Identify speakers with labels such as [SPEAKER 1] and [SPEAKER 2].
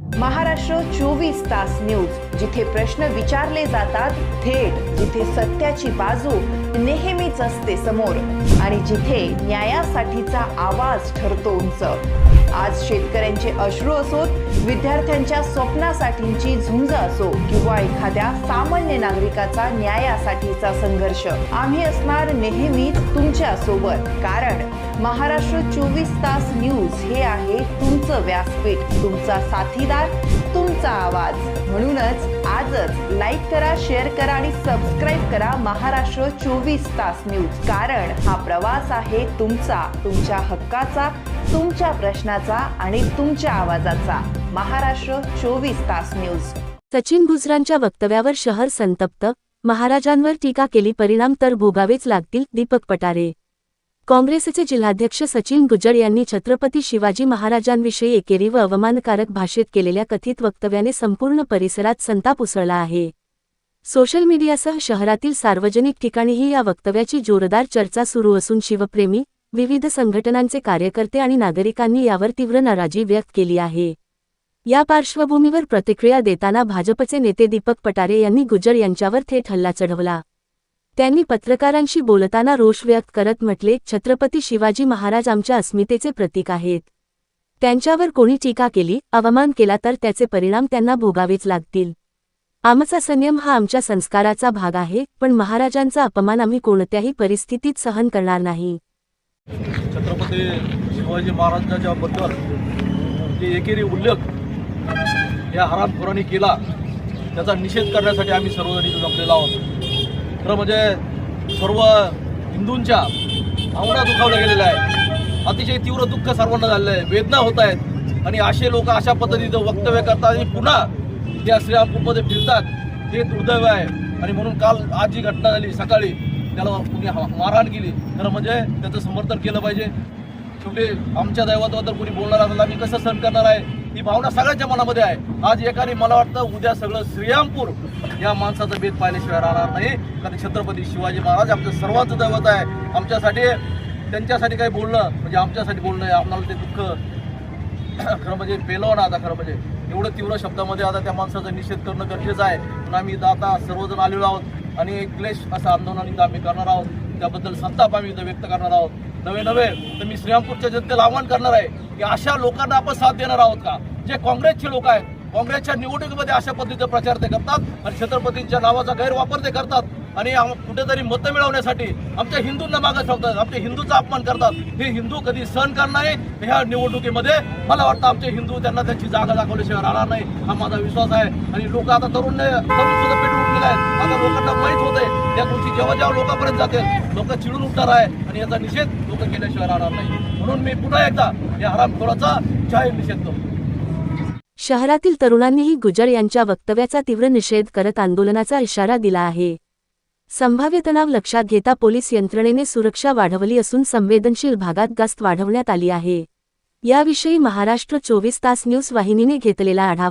[SPEAKER 1] महाराष्ट्र चोवीस तास न्यूज जिथे प्रश्न विचारले जातात थेट जिथे सत्याची बाजू नेहमीच असते समोर. आणि जिथे न्यायासाठीचा आवाज ठरतो उंच. आज शेतकऱ्यांचे अश्रू असोत विद्यार्थ्यांच्या स्वप्नासाठीची झुंज असो किंवा एखाद्या सामान्य नागरिकाचा न्यायासाठीचा संघर्ष. आम्ही असणार नेहमी तुमच्यासोबत. कारण महाराष्ट्र चोवीस तास न्यूज हे आहे तुमचं व्यासपीठ. तुमचा साथीदार तुमचा आवाज. म्हणूनच आजच लाईक करा शेअर करा आणि सबस्क्राईब करा महाराष्ट्र चोवीस तास न्यूज. कारण हा प्रवास आहे तुमचा तुमच्या हक्काचा तुमच्या प्रश्नाचा. आणि तुमच्या आवाजाचा. महाराष्ट्र चोवीस तास न्यूज.
[SPEAKER 2] सचिन गुजरांच्या वक्तव्यावर शहर संतप्त. महाराजांवर टीका केली परिणाम तर भोगावेच लागतील दीपक पटारे. काँग्रेसचे जिल्हाध्यक्ष सचिन गुजर यांनी छत्रपती शिवाजी महाराजांविषयी एकेरी व अवमानकारक भाषेत केलेल्या कथित वक्तव्याने संपूर्ण परिसरात संताप उसळला आहे. सोशल मीडियासह शहरातील सार्वजनिक ठिकाणीही या वक्तव्याची जोरदार चर्चा सुरू असून शिवप्रेमी विविध संघटनांचे कार्यकर्ते आणि नागरिकांनी यावर तीव्र नाराजी व्यक्त केली आहे. या पार्श्वभूमीवर प्रतिक्रिया देताना भाजपचे नेते दीपक पटारे यांनी गुज्जर यांच्यावर थेट हल्ला चढवला. त्यांनी पत्रकारांशी बोलताना रोष व्यक्त करत म्हटले छत्रपती शिवाजी महाराज आमच्या अस्मितेचे प्रतीक आहेत. त्यांच्यावर कोणी टीका केली अवमान केला तर त्याचे परिणाम त्यांना भोगावेच लागतील. आमचा संयम हा आमच्या संस्काराचा भाग आहे पण महाराजांचा अपमान आम्ही कोणत्याही परिस्थितीत सहन करणार नाही.
[SPEAKER 3] छत्रपती शिवाजी महाराजांच्या बद्दल जे एकेरी उल्लेख या हरामखोरांनी केला त्याचा निषेध करण्यासाठी आम्ही सर्वजण इथं जमलेलो आहोत. खरं म्हणजे सर्व हिंदूंच्या भावना दुखावल्या गेलेल्या आहेत. अतिशय तीव्र दुःख सर्वांना झालेलं आहे वेदना होत आहेत. आणि असे लोक अशा पद्धतीचं वक्तव्य करतात आणि पुन्हा या श्रीरामपूरमध्ये फिरतात. हे दुर्दैव आहे. आणि म्हणून काल आज जी घटना झाली सकाळी त्याला कुणी हा- मारहाण केली. खरं म्हणजे त्याचं समर्थन केलं पाहिजे. शेवटी आमच्या दैवताबद्दल कोणी बोलणार असेल आम्ही कसं सहन करणार आहे? ही भावना सगळ्यांच्या मनामध्ये आहे. आज एकाने मला वाटतं उद्या सगळं श्रीरामपूर या माणसाचा भेद पाहिल्याशिवाय राहणार नाही. कारण छत्रपती शिवाजी महाराज आमचं सर्वांचं दैवत आहे. आमच्यासाठी त्यांच्यासाठी काही बोलणं म्हणजे आमच्यासाठी बोलणं आहे. आम्हाला ते दुःख खरं म्हणजे पेलवणं ना आता खरं म्हणजे. एवढं तीव्र शब्दामध्ये आता त्या माणसाचा निषेध करणं गरजेचं आहे. पण आम्ही आता सर्वजण आलेलो आहोत आणि एक क्लेश असं आंदोलन आम्ही करणार आहोत. त्याबद्दल संताप आम्ही इथं व्यक्त करणार आहोत. नवे नवे तर मी श्रीरामपूरच्या जनतेला आव्हान करणार आहे की अशा लोकांना आपण साथ देणार आहोत का? जे काँग्रेसचे लोक आहेत काँग्रेसच्या निवडणुकीमध्ये अशा पद्धतीचा प्रचार ते करतात आणि छत्रपतींच्या नावाचा गैरवापर ते करतात. आणि कुठेतरी मतं मिळवण्यासाठी आमच्या हिंदूंना मागं ठेवतात. आमच्या हिंदूचा अपमान करतात. हे हिंदू कधी सहन करणार नाही. ह्या निवडणुकीमध्ये मला वाटतं आमचे हिंदू त्यांना त्यांची जागा दाखवल्याशिवाय राहणार नाही. हा माझा विश्वास आहे. आणि लोक आता तरुण तरुण सुद्धा पेटून उठलेले आहेत आता लोकांना माहीत होत आहे त्या गोष्टी जेव्हा जेव्हा लोकांपर्यंत जातील लोक चिडून उठणार आहे. आणि याचा निषेध लोक केल्याशिवाय राहणार नाही. म्हणून मी पुन्हा एकदा या हरामखोराचा जाहीर निषेध करतो.
[SPEAKER 2] शहरातील तरुणांनीही गुजर यांच्या वक्तव्याचा तीव्र निषेध करत आंदोलनाचा इशारा दिला आहे. संभाव्य तणाव लक्षात घेता पोलीस यंत्रणेने सुरक्षा वाढवली असून संवेदनशील भागात गस्त वाढवण्यात आली आहे. याविषयी महाराष्ट्र चोवीस तास न्यूज वाहिनीने घेतलेला आढावा.